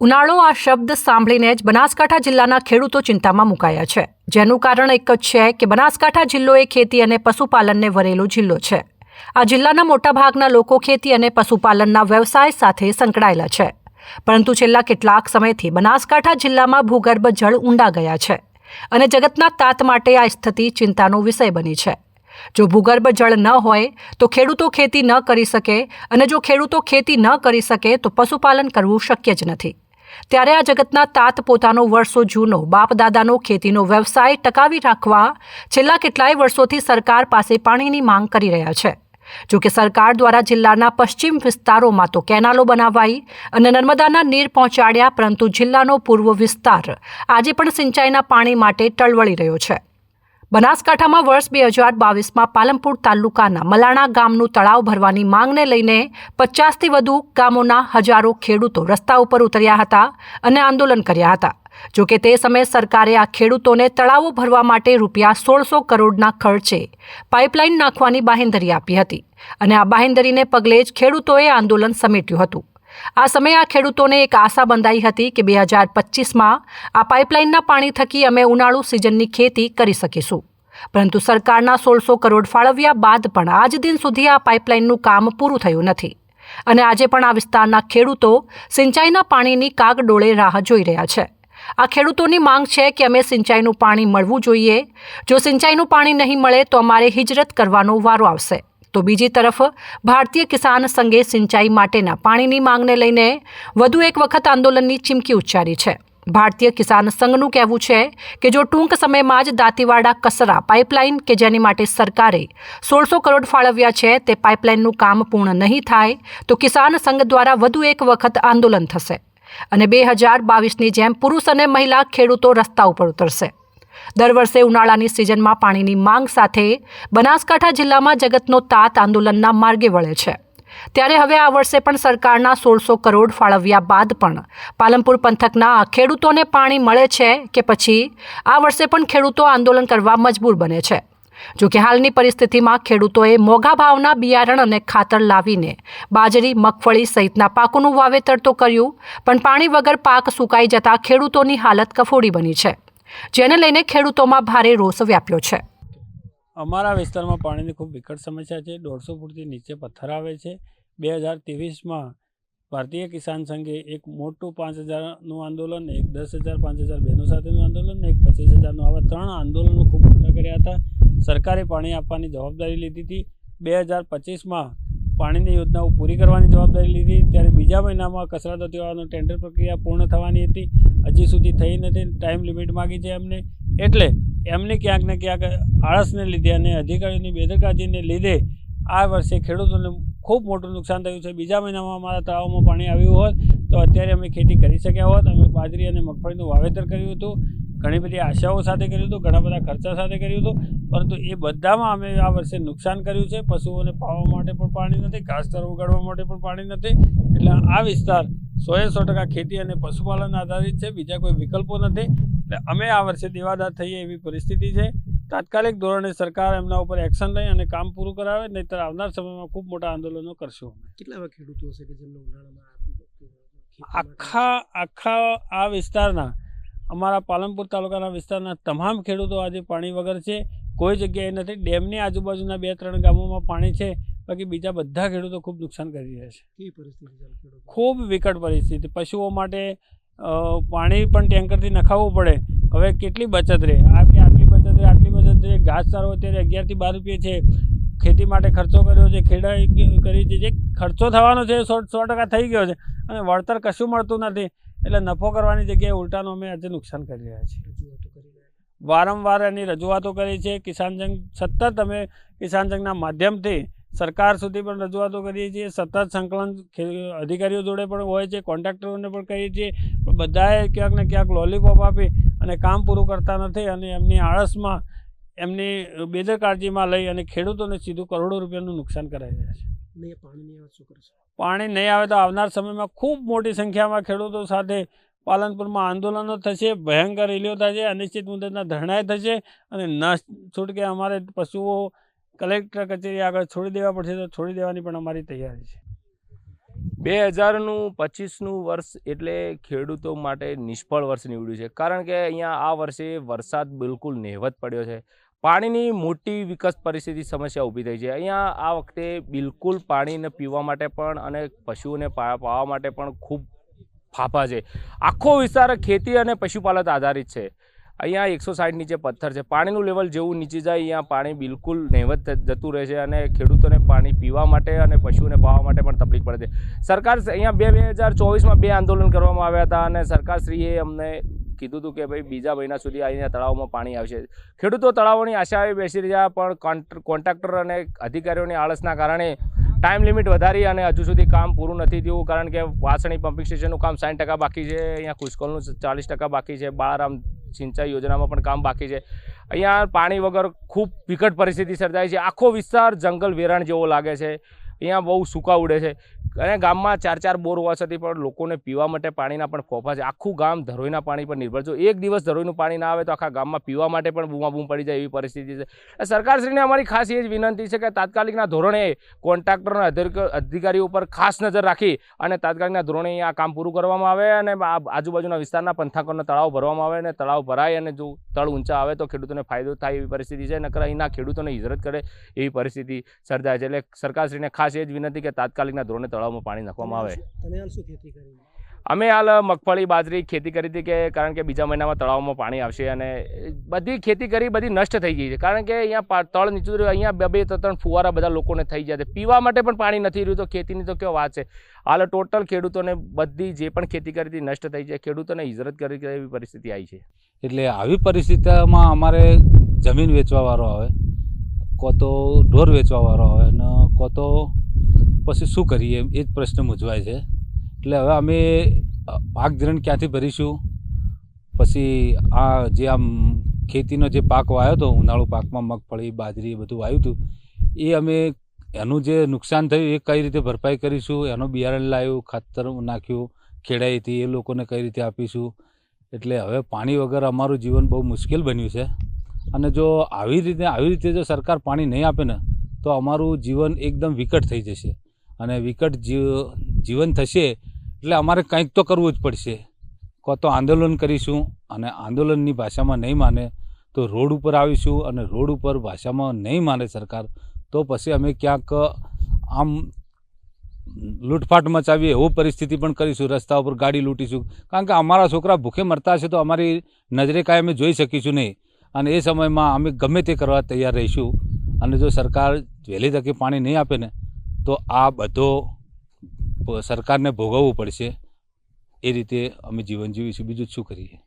ઉનાળો આ શબ્દ સાંભળીને જ બનાસકાંઠા જિલ્લાના ખેડૂતો ચિંતામાં મુકાયા છે. જેનું કારણ એક જ છે કે બનાસકાંઠા જિલ્લો એ ખેતી અને પશુપાલનને વરેલો જિલ્લો છે. આ જિલ્લાના મોટાભાગના લોકો ખેતી અને પશુપાલનના વ્યવસાય સાથે સંકળાયેલા છે. પરંતુ છેલ્લા કેટલાક સમયથી બનાસકાંઠા જિલ્લામાં ભૂગર્ભ જળ ઊંડા ગયા છે અને જગતના તાત માટે આ સ્થિતિ ચિંતાનો વિષય બની છે. જો ભૂગર્ભ જળ ન હોય, તો ખેડૂતો ખેતી ન કરી શકે અને જો ખેડૂતો ખેતી ન કરી શકે, તો પશુપાલન કરવું શક્ય જ નથી. ત્યારે આ જગતના તાત પોતાનો વર્ષો જૂનો, બાપદાદાનો ખેતીનો વ્યવસાય ટકાવી રાખવા છેલ્લા કેટલાય વર્ષોથી સરકાર પાસે પાણીની માંગ કરી રહ્યા છે. જો કે સરકાર દ્વારા જિલ્લાના પશ્ચિમ વિસ્તારોમાં તો કેનાલો બનાવાઈ અને નર્મદાના નીર પહોંચાડ્યા, પરંતુ જિલ્લાનો પૂર્વ વિસ્તાર આજે પણ સિંચાઈના પાણી માટે ટળવળી રહ્યો છે. બનાસકાંઠામાં વર્ષ બે હજાર બાવીસમાં પાલનપુર તાલુકાના મલાણા ગામનું તળાવ ભરવાની માંગને લઈને પચાસથી વધુ ગામોના હજારો ખેડૂતો રસ્તા ઉપર ઉતર્યા હતા અને આંદોલન કર્યા હતા. જો કે તે સમયે સરકારે આ ખેડૂતોને તળાવો ભરવા માટે રૂપિયા સોળસો કરોડના ખર્ચે પાઇપલાઇન નાખવાની બાહેંધરી આપી હતી અને આ બાહેંધરીને પગલે જ ખેડૂતોએ આંદોલન સમેટ્યું હતું. આ સમયે આ ખેડૂતોને એક આશા બંધાઈ હતી કે બે હજાર પચીસમાં આ પાઇપલાઇનના પાણી થકી અમે ઉનાળુ સિઝનની ખેતી કરી શકીશું. પરંતુ સરકારના સોળસો કરોડ ફાળવ્યા બાદ પણ આજ દિન સુધી આ પાઇપલાઇનનું કામ પૂરું થયું નથી. અને આજે પણ આ વિસ્તારના ખેડૂતો સિંચાઈના પાણીની કાગડોળે રાહ જોઈ રહ્યા છે. આ ખેડૂતોની માંગ છે કે અમે સિંચાઈનું પાણી મળવું જોઈએ. જો સિંચાઈનું પાણી નહીં મળે તો અમારે હિજરત કરવાનો વારો આવશે. તો બીજી તરફ, ભારતીય કિસાન સંઘે સિંચાઈ માટેના પાણીની માંગને લઈને વધુ એક વખત આંદોલનની ચીમકી ઉચ્ચારી છે. ભારતીય કિસાન સંઘનું કહેવું છે કે જો ટૂંક સમયમાં જ દાંતીવાડા કસરા પાઇપલાઇન કે જેની માટે સરકારે સોળસો કરોડ ફાળવ્યા છે તે પાઇપલાઇનનું કામ પૂર્ણ નહીં થાય, તો કિસાન સંઘ દ્વારા વધુ એક વખત આંદોલન થશે અને બે હજાર બાવીસની જેમ પુરુષ અને મહિલા ખેડૂતો રસ્તા ઉપર ઉતરશે. દર વર્ષે ઉનાળાની સિઝનમાં પાણીની માંગ સાથે બનાસકાંઠા જિલ્લામાં જગતનો તાત આંદોલનના માર્ગે વળે છે. ત્યારે હવે આ વર્ષે પણ સરકારના સોળસો કરોડ ફાળવ્યા બાદ પણ પાલનપુર પંથકના ખેડૂતોને પાણી મળે છે કે પછી આ વર્ષે પણ ખેડૂતો આંદોલન કરવા મજબૂર બને છે. જોકે હાલની પરિસ્થિતિમાં ખેડૂતોએ મોંઘા ભાવના બિયારણ અને ખાતર લાવીને બાજરી, મગફળી સહિતના પાકોનું વાવેતર તો કર્યું, પણ પાણી વગર પાક સુકાઈ જતા ખેડૂતોની હાલત કફોડી બની છે. જેને લઈને ખેડૂતોમાં ભારે રોષ વ્યાપ્યો છે. અમારા વિસ્તારમાં પાણીની ખૂબ વિકટ સમસ્યા છે. દોઢસો ફૂટથી નીચે પથ્થર આવે છે. બે હજાર ત્રેવીસમાં ભારતીય કિસાન સંઘે એક મોટું પાંચ હજારનું આંદોલન, એક દસ હજાર, પાંચ હજાર બહેનો સાથેનું આંદોલન, એક પચીસ હજારનું આવા ત્રણ આંદોલનો ખૂબ મોટા કર્યા હતા. સરકારે પાણી આપવાની જવાબદારી લીધી હતી. બે હજાર પચીસમાં પાણીની યોજનાઓ પૂરી કરવાની જવાબદારી લીધી. ત્યારે બીજા મહિનામાં કસરત દેવાનું ટેન્ડર પ્રક્રિયા પૂર્ણ થવાની હતી. હજી સુધી થઈ નથી. ટાઈમ લિમિટ માગી છે એમને. એટલે એમને ક્યાંક ને ક્યાંક આળસને લીધે અને અધિકારીઓની બેદરકારીને લીધે આ વર્ષે ખેડૂતોને ખૂબ મોટું નુકસાન થયું છે. બીજા મહિનામાં અમારા તળાવમાં પાણી આવ્યું હોત તો અત્યારે અમે ખેતી કરી શક્યા હોત. અમે બાજરી અને મગફળીનું વાવેતર કર્યું હતું. ઘણી બધી આશાઓ સાથે કર્યું હતું ઘણા બધા ખર્ચા સાથે કર્યું હતું પરંતુ એ બધામાં અમે આ વર્ષે નુકસાન કર્યું છે. પશુઓને પાવા માટે પણ પાણી નથી ઘાસચારો ઉગાડવા માટે પણ પાણી નથી. એટલે આ વિસ્તાર સોએ સો ટકા ખેતી અને પશુપાલન આધારિત છે બીજા કોઈ વિકલ્પો નથી. એટલે અમે આ વર્ષે દેવાદાર થઈએ એવી પરિસ્થિતિ છે. તાત્કાલિક ધોરણે સરકાર એમના ઉપર એક્શન લઈ અને કામ પૂરું કરાવે નહીંતર આવનાર સમયમાં ખૂબ મોટા આંદોલનો કરશું કેટલા એવા ખેડૂતો હશે કે જેમને ઉનાળામાં આખા આખા આ વિસ્તારના અમારા પાલનપુર તાલુકાના વિસ્તારના તમામ ખેડૂતો આજે પાણી વગર છે. કોઈ જગ્યાએ નથી. ડેમની આજુબાજુના બે ત્રણ ગામોમાં પાણી છે. બાકી બીજા બધા ખેડૂતો ખૂબ નુકસાન કરી રહ્યા છે. ખૂબ વિકટ પરિસ્થિતિ. પશુઓ માટે પાણી પણ ટેન્કરથી નખાવવું પડે. હવે કેટલી બચત રહે? આ કે આટલી બચત રહે આટલી બચત રહે? ઘાસચારો અત્યારે અગિયારથી બાર રૂપિયા છે. ખેતી માટે ખર્ચો કર્યો છે. ખેડાઈ કરી છે. જે ખર્ચો થવાનો છે સો સો ટકા થઈ ગયો છે. અને વળતર કશું મળતું નથી. એટલે નફો કરવાની જગ્યાએ ઉલટાનું અમે આજે નુકસાન કરી રહ્યા છીએ. વારંવાર એની રજૂઆતો કરી છે. કિસાન સંઘ સતત અમે કિસાન સંઘના માધ્યમથી સરકાર સુધી પણ રજૂઆતો કરીએ છીએ. સતત સંકલન અધિકારીઓ જોડે પણ હોય છે કોન્ટ્રાક્ટરોને પણ કહીએ છીએ. બધાએ ક્યાંક ને ક્યાંક લોલીપોપ આપી અને કામ પૂરું કરતા નથી અને એમની આળસમાં એમની બેદરકાળજીમાં લઈ અને ખેડૂતોને સીધું કરોડો રૂપિયાનું નુકસાન કરાવી રહ્યા છે. પાણીની વાત શું કરશે? પાણી નહીં આવે તો આવનાર સમયમાં ખૂબ મોટી સંખ્યામાં ખેડૂતો સાથે પાલનપુરમાં આંદોલનો થશે, ભયંકર રેલીઓ થશે, અનિશ્ચિત મુદતના ધરણાએ થશે અને ન છૂટકે અમારે પશુઓ કલેક્ટર કચેરી આગળ છોડી દેવા પડશે તો છોડી દેવાની પણ અમારી તૈયારી છે. બે હજારનું પચીસનું વર્ષ એટલે ખેડૂતો માટે નિષ્ફળ વર્ષ નીવડ્યું છે. કારણ કે અહીંયા આ વર્ષે વરસાદ બિલકુલ નહેવત પડ્યો છે. પાણીની મોટી વિકસ પરિસ્થિતિ સમસ્યા ઊભી થઈ છે. અહીંયા આ વખતે બિલકુલ પાણીને પીવા માટે પણ અને પશુઓને પાવા માટે પણ ખૂબ ફાફા છે. આખો વિસ્તાર ખેતી અને પશુપાલન આધારિત છે. અહીંયા એકસો સાઠ નીચે પથ્થર છે. પાણીનું લેવલ જેવું નીચે જાય, અહીંયા પાણી બિલકુલ નહેવત જતું રહે છે અને ખેડૂતોને પાણી પીવા માટે અને પશુઓને પાવા માટે પણ તકલીફ પડે છે. સરકાર અહીંયા બે બે હજાર ચોવીસમાં બે આંદોલન કરવામાં આવ્યા હતા અને સરકારશ્રીએ અમને કીધું હતું કે ભાઈ બીજા મહિના સુધી અહીંયા તળાવમાં પાણી આવશે. ખેડૂતો તળાવોની આશાએ બેસી રહ્યા, પણ કોન્ટ્ર- કોન્ટ્રાક્ટર અને અધિકારીઓની આળસના કારણે ટાઈમ લિમિટ વધારી અને હજુ સુધી કામ પૂરું નથી થયું, કારણ કે વાસણી પમ્પિંગ સ્ટેશનનું કામ સાઠ ટકા બાકી છે, અહીંયા કુશકોલનું ચાલીસ ટકા બાકી છે, બાળારામ સિંચાઈ યોજનામાં પણ કામ બાકી છે. અહીંયા પાણી વગર ખૂબ વિકટ પરિસ્થિતિ સર્જાય છે. આખો વિસ્તાર જંગલ વેરાણ જેવો લાગે છે. અહીંયા બહુ સૂકા ઉડે છે. અને ગામમાં ચાર ચાર બોર હોવા છતાં પણ લોકોને પીવા માટે પાણીના પણ ખોફા છે. આખું ગામ ધરોઈના પાણી પર નિર્ભર છે. એક દિવસ ધરોઈનું પાણી ના આવે તો આખા ગામમાં પીવા માટે પણ બૂમાબૂમ પડી જાય એવી પરિસ્થિતિ છે. સરકારશ્રીને અમારી ખાસ એ જ વિનંતી છે કે તાત્કાલિકના ધોરણે કોન્ટ્રાક્ટરના અધિકારીઓ ઉપર ખાસ નજર રાખી અને તાત્કાલિકના ધોરણે આ કામ પૂરું કરવામાં આવે અને આજુબાજુના વિસ્તારના પંથાકોના તળાવ ભરવામાં આવે અને તળાવ ભરાય અને જો તળ ઊંચા આવે તો ખેડૂતોને ફાયદો થાય એવી પરિસ્થિતિ છે. નકર અહીંના ખેડૂતોને હિજરત કરે એવી પરિસ્થિતિ સર્જાય છે. એટલે સરકારશ્રીને ખાસ એ જ વિનંતી કે તાત્કાલિકના ધોરણે તળાવમાં પાણી નાખવામાં આવે. અમે હાલ મગફળી બાજરી ખેતી કરી હતી કે કારણ કે બીજા મહિનામાં તળાવમાં પાણી આવશે અને બધી ખેતી કરી બધી નષ્ટ થઈ ગઈ છે. કારણ કે અહીંયા તળ નીચું રહ્યું અહીંયા બે બે ત્રણ ત્રણ ફુવારા બધા લોકોને થઈ જાય છે. પીવા માટે પણ પાણી નથી રહ્યું તો ખેતીની તો કેવો વાત છે? હાલ ટોટલ ખેડૂતોને બધી જે પણ ખેતી કરી હતી નષ્ટ થઈ જાય ખેડૂતોને હિજરત કરી એવી પરિસ્થિતિ આવી છે. એટલે આવી પરિસ્થિતિમાં અમારે જમીન વેચવાવાળો આવે કો તો ઢોર વેચવાવાળો આવે અને કો તો પછી શું કરીએ? એ જ પ્રશ્ન મૂંઝવાય છે. એટલે હવે અમે પાક ધિરાણ ક્યાંથી ભરીશું? પછી આ જે આમ ખેતીનો જે પાક વાયો હતો ઉનાળુ પાકમાં મગફળી, બાજરી એ બધું વાયું હતું, એ અમે એનું જે નુકસાન થયું એ કઈ રીતે ભરપાઈ કરીશું? એનું બિયારણ લાવ્યું, ખાતર નાખ્યું, ખેડાઈ હતી, એ લોકોને કઈ રીતે આપીશું? એટલે હવે પાણી વગર અમારું જીવન બહુ મુશ્કેલ બન્યું છે. અને જો આવી રીતે આવી રીતે જો સરકાર પાણી નહીં આપે ને, તો અમારું જીવન એકદમ વિકટ થઈ જશે. અને વિકટ જીવ- જીવન થશે એટલે અમારે કંઈક તો કરવું જ પડશે. કો તો આંદોલન કરીશું અને આંદોલનની ભાષામાં નહીં માને તો રોડ ઉપર આવીશું અને રોડ ઉપર ભાષામાં નહીં માને સરકાર તો પછી અમે ક્યાંક આમ લૂંટફાટ મચાવીએ એવું પરિસ્થિતિ પણ કરીશું, રસ્તા ઉપર ગાડી લૂંટીશું. કારણ કે અમારા છોકરા ભૂખે મરતા હશે તો અમારી નજરે કાંઈ અમે જોઈ શકીશું નહીં. અને એ સમયમાં અમે ગમે તે કરવા તૈયાર રહીશું. અને જો સરકાર વહેલી તકે પાણી નહીં આપે ને તો આ બધો સરકારને ભોગવવું પડશે. એ રીતે અમે જીવન જીવીશું. બીજું શું કરીએ?